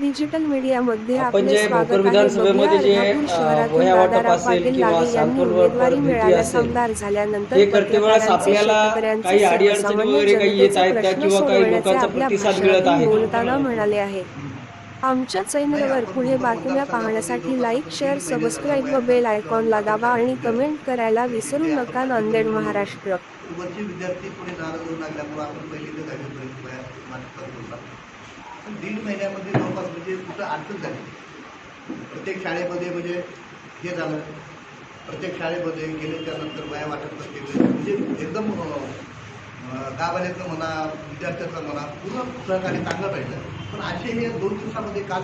Digital मीडियामध्ये आपण आपले जे स्वागत भोकर आहे. विधानसभेमध्ये बघूया जे, अर्धापूर अ, शहरातून वह्या वाटप दादाराव असेल पाटील किंवा लागे यांनी उमेदवारी मिळाल्यास असेल, आमदार झाल्यानंतर हे करते वेळेस पत्रकारांचे, आपल्याला शेतकऱ्यांचे, काही अडीअडचणी सर्वसामान्य वगैरे काही येत जनतेचे आहेत का प्रश्न किंवा काही सोडवण्याचे लोकांचा आपल्या प्रतिसाद मिळत भाषणातून आहे? बोलताना म्हणाले आहे. आमच्या चॅनलवर पुढे बातम्या पाहण्यासाठी लाईक शेअर सबस्क्राईब व बेल आयकॉनला दाबा आणि कमेंट करायला विसरू नका नांदेड महाराष्ट्र. वरचे विद्यार्थी पुढे नाराज होऊ लागल्यामुळे आपण पहिली ते दहावीपर्यंत वया मान्य करत होता पण दीड महिन्यामध्ये जवळपास म्हणजे कुठं अडचण झाली. प्रत्येक शाळेमध्ये म्हणजे हे झालं. प्रत्येक शाळेमध्ये गेले त्यानंतर वया वाटप करते म्हणजे एकदम गावाल्याचं म्हणा विद्यार्थ्याचं म्हणा पूर्ण सहकार्य चांगलं पाहिजे पण असे हे दोन दिवसामध्ये काल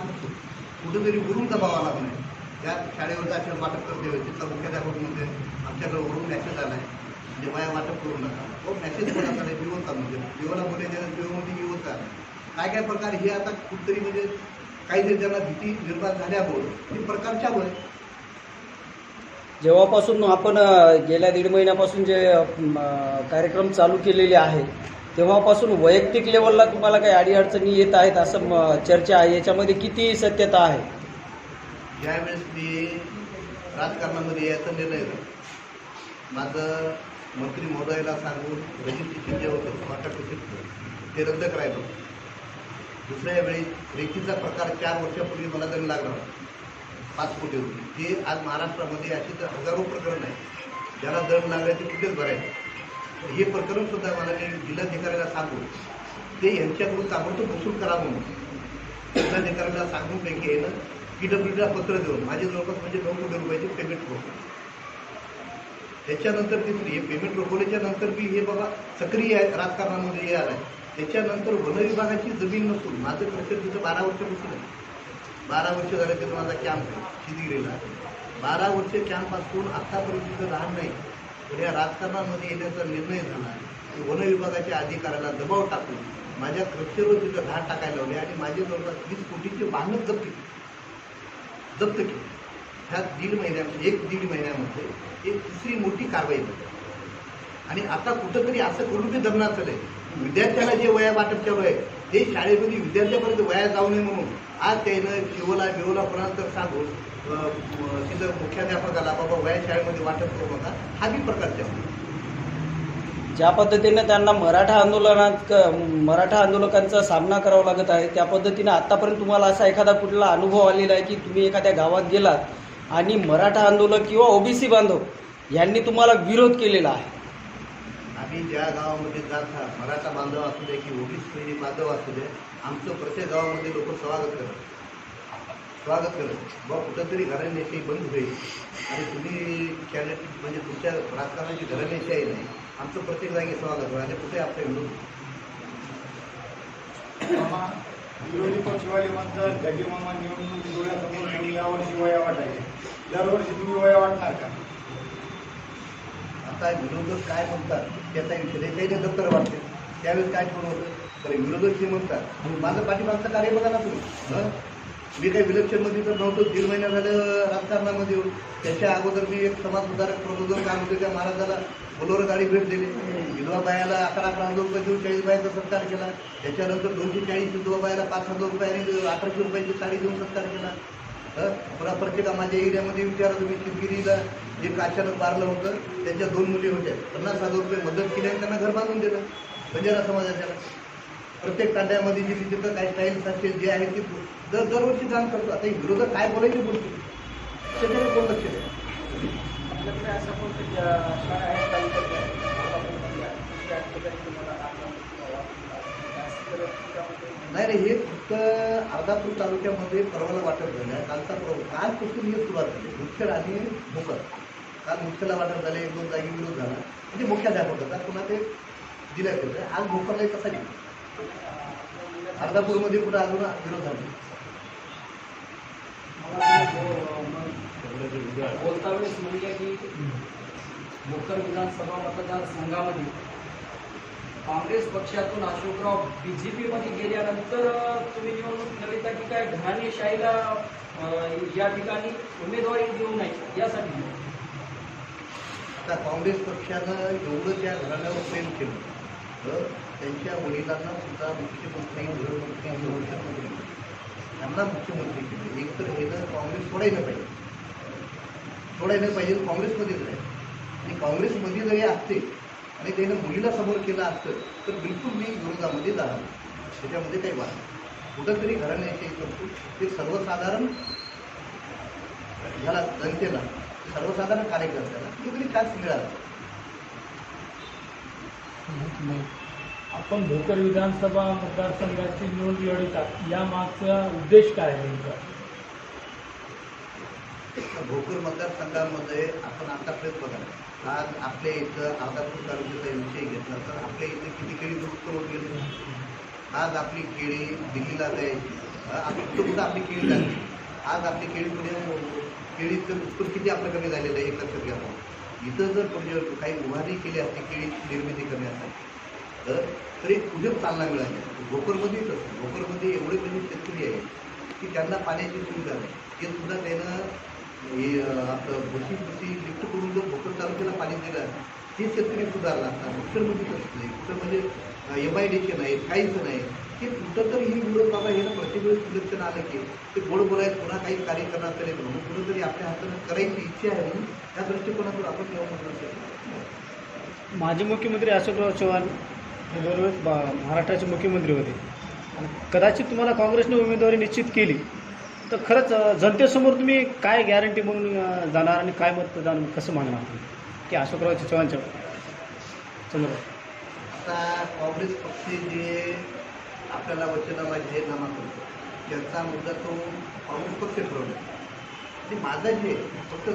कुठेतरी वरून दबाव लागला आहे त्या शाळेवरचं अशा वाटप करते तिथला मुख्याध्यापक म्हणजे आमच्याकडे वरून मॅसेज आला आहे. म्हणजे वया वाटप करू नका. तो मॅसेज कोणाचा आला विवोचा म्हणजे. विवोला बोलले त्यानं विवोमध्ये विवोचा काय काय प्रकार हे आता कुठतरी म्हणजे काहीतरी त्यांना भीती निर्माण झाल्यामुळे हे प्रकारच्यामुळे जेव्हापासून आपण गेल्या दीड महिन्यापासून जे कार्यक्रम चालू केलेले आहेत तेव्हापासून वैयक्तिक लेवलला तुम्हाला काही अडीअडचणी येत आहेत असं चर्चा आहे? याच्यामध्ये किती सत्यता आहे? ज्यावेळेस मी राजकारणामध्ये यायचा निर्णय माझं मंत्री महोदयाला सांगून रजिस्ट्रेशन जे होतं ते रद्द करायचं. दुसऱ्या वेळी रेखीचा प्रकार चार वर्षापूर्वी मला दंड लागला होता पाच कोटी रुपये. ते आज महाराष्ट्रामध्ये अशी तर हजारो प्रकरण आहे ज्याला दंड लागला ते कुठेच भरायचं हे प्रकरण सुद्धा मला मी जिल्हाधिकाऱ्याला सांगून ते यांच्याकडून ताबडतोब वसूल करा म्हणून जिल्हाधिकाऱ्याला सांगून पैकी येणं ना पी पत्र देऊन माझे जवळपास म्हणजे नऊ कोटी रुपयाचे पेमेंट रोखलं त्याच्यानंतर तिसरी हे पेमेंट रोखवल्याच्या नंतर मी हे बाबा सक्रिय आहेत राजकारणामध्ये हे आहे त्याच्यानंतर वन विभागाची जमीन नसून माझं प्रत्येक तिथं बारा वर्षापासून आहे. बारा वर्ष झाले तिथं माझा कॅम्प आहे शिदिगिरीला बारा वर्ष कॅम्प असून आत्तापर्यंत तिथं राहत नाही. पण या राजकारणामध्ये येण्याचा निर्णय झाला. की वन विभागाच्या अधिकाऱ्याला दबाव टाकून माझ्या कक्षेवर तिथं धाड टाकायला लावले आणि माझे जवळपास वीस कोटीचे वाहनं जप्त केली. जप्त केली. ह्या दीड महिन्यामध्ये एक दीड महिन्यामध्ये एक तिसरी मोठी कारवाई झाली. आणि आता कुठंतरी असं करून ते धरणार चालेल विद्यार्थ्याला जे वया वाटप चालू आहे ते शाळेमध्ये विद्यार्थ्यापर्यंत वया जाऊ नये म्हणून आज त्यानं शिवला बिवला कोणाला तर सांगून तिथं मुख्याध्यापकाला बाबा वया शाळेमध्ये वाटप करू नका. हा बी प्रकार ज्या पद्धतीने त्यांना मराठा आंदोलनात मराठा आंदोलकांचा सामना करावा लागत आहे त्या पद्धतीने आतापर्यंत तुम्हाला असा एखादा कुठला अनुभव आलेला आहे की तुम्ही एखाद्या गावात गेलात आणि मराठा आंदोलक किंवा ओबीसी बांधव यांनी तुम्हाला विरोध केलेला आहे? आम्ही ज्या गावामध्ये जात मराठा बांधव असू दे की ओबीसी बांधव असू दे आमचं प्रत्येक गावामध्ये लोक स्वागत करत स्वागत करत बा कुठंतरी घराण्याशाही बंद होईल. आणि तुम्ही कॅनेट म्हणजे तुमच्या राजकारणाची आहे नाही आमचं प्रत्येक जागी स्वागत होईल. आणि कुठे आपल्या विरोध विरोधी पक्षवाले म्हणतात गडी मामा निवडणूक डोळ्यासमोर ठेवून यावर्षी वया वाटायचे. दरवर्षी तुम्ही वया वाटणार का? काय विरोधक काय म्हणतात त्याचा विषय त्याच्याही दप्तर वाटते. त्यावेळेस काय करू होतं बरं विरोधक जे म्हणतात माझं पाठीमागचं कार्य बघा ना तुम्ही. मी काही विलक्षणमध्ये तर नव्हतो दीड महिना झालं राजकारणामध्ये येऊन. त्याच्या अगोदर मी एक समाज सुधारक प्रबोधन काम होते त्या महाराजाला बोलोवर गाडी भेट दिली. विधवा बायाला अकरा अकरा हजार रुपये देऊन चाळीस बायाचा सत्कार केला. त्याच्यानंतर दोनशे चाळीस विधवा बायाला पाच हजार रुपयाने अठराशे रुपयाची साडी देऊन सत्कार केला. पुन्हा प्रत्येका माझ्या एरियामध्ये विचारा तुम्ही शिवगिरीला जे अचानक मारलं होतं त्यांच्या दोन मुली होत्या. पन्नास हजार रुपये मदत केली आणि त्यांना घर बांधून दिलं. बंजारा समाजाच्या. प्रत्येक तांड्यामध्ये जी तिथं काही स्टाईल्स असतील जे आहे ते दर दरवर्षी काम करतो. आता हे विरोधक काय बोलायची गोष्टी? त्याच्याकडे कोण लक्ष द्या? आपल्याकडे असं कोणतं शाळा आहेत तालुक्यातल्या, कोल्हापूरमधल्या, त्या ठिकाणी तुम्हाला आपला जास्त त्यामध्ये नाही रे हे फक्त अर्धापूर तालुक्यामध्ये परवाला वाटप झालं आहे. कालचा परवा कालपासून ही सुरुवात झाली. मुख्य आणि मुखर काल मुख्यला वाटप झाले एक दोन जागी विरोध झाला. म्हणजे मुख्याध्यापक होता पुन्हा ते जिल्ह्यात होते. आज भोकरला कसा गेला? अर्धापूरमध्ये पुन्हा अजून विरोध झाला? बोलता वेळेस म्हणजे की भोकर विधानसभा मतदारसंघामध्ये काँग्रेस पक्षातून अशोकराव बीजेपी मध्ये गेल्यानंतर तुम्ही निवडणूक लढिता की काय? घराणेशाहीला या ठिकाणी उमेदवारी देऊ नये यासाठी. आता काँग्रेस पक्षानं एवढं त्या घराण्यावर प्रेम केलं तर त्यांच्या वडिलांना सुद्धा मुख्यमंत्री गृहमंत्री आणि मंत्री मुख्यमंत्री केले. एक तर हे तर काँग्रेस सोडायला पाहिजे सोडायला पाहिजे तर काँग्रेसमध्येच राहील. आणि काँग्रेसमध्ये जरी असते आणि त्यानं मुलीला समोर केलं असतं तर बिलकुल मी विरोधामध्ये जाणार त्याच्यामध्ये काही वाद कुठंतरी घराण्याची करतो. ते सर्वसाधारण ह्याला जनतेला सर्वसाधारण कार्यकर्त्याला कुठेतरी त्याच मिळाला. आपण भोकर विधानसभा मतदारसंघाची निवडणूक लढवतात. या मागचा उद्देश काय आहे नेमका? भोकर मतदारसंघामध्ये आपण आतापर्यंत बघा. आज आपल्या इथं अर्धापूर तालुक्याचा विषय घेतला तर आपल्या इथे किती केळी दुरुस्त होत गेली? आज आपली केळी दिल्लीला जायची अं, आपली कुठं आपली केळी जाते आज आपली केळी पुढे केळीचं उत्पन्न किती आपलं कमी झालेलं आहे एक लक्षात घ्या इथं जर म्हणजे काही उभारणी केली असते केळीची निर्मिती करण्यासाठी तर तरी कुठे चालना मिळाली. भोकरमध्येच असतं भोकरमध्ये एवढे कमी शेतकरी आहे की त्यांना पाण्याची सुविधा नाही. ते सुद्धा त्यानं हे आपलं भुशी भुशी लिफ्ट करून जर भोकर तालुक्याला पाणी दिलं ते शेतकरी सुधारला असता म्हणजे कसं नाही कुठं म्हणजे एम आय डीचे नाही काहीच नाही. हे कुठं तर ही विरोध बाबा हे ना प्रत्येक इलेक्शन आलं की ते गोड बोलायत पुन्हा काही कार्य करणार तरी म्हणून कुठंतरी आपल्या हातानं करायची इच्छा आहे म्हणून त्या दृष्टिकोनातून आपण तेव्हा म्हणून माजी मुख्यमंत्री अशोकराव चव्हाण हे बरोबर बा- महाराष्ट्राचे मुख्यमंत्री होते. आणि कदाचित तुम्हाला काँग्रेसने उमेदवारी निश्चित केली. तर खरंच जनतेसमोर तुम्ही काय गॅरंटी म्हणून जाणार आणि काय मतदान कसं मागणार तुम्ही की अशोकराव चव्हाणच्या चंद्र आता काँग्रेस पक्ष जे आपल्याला वचनामा जाहीरनामा करतो त्यांचा मुद्दा तो काँग्रेस पक्ष ठरवला. आणि माझा जे फक्त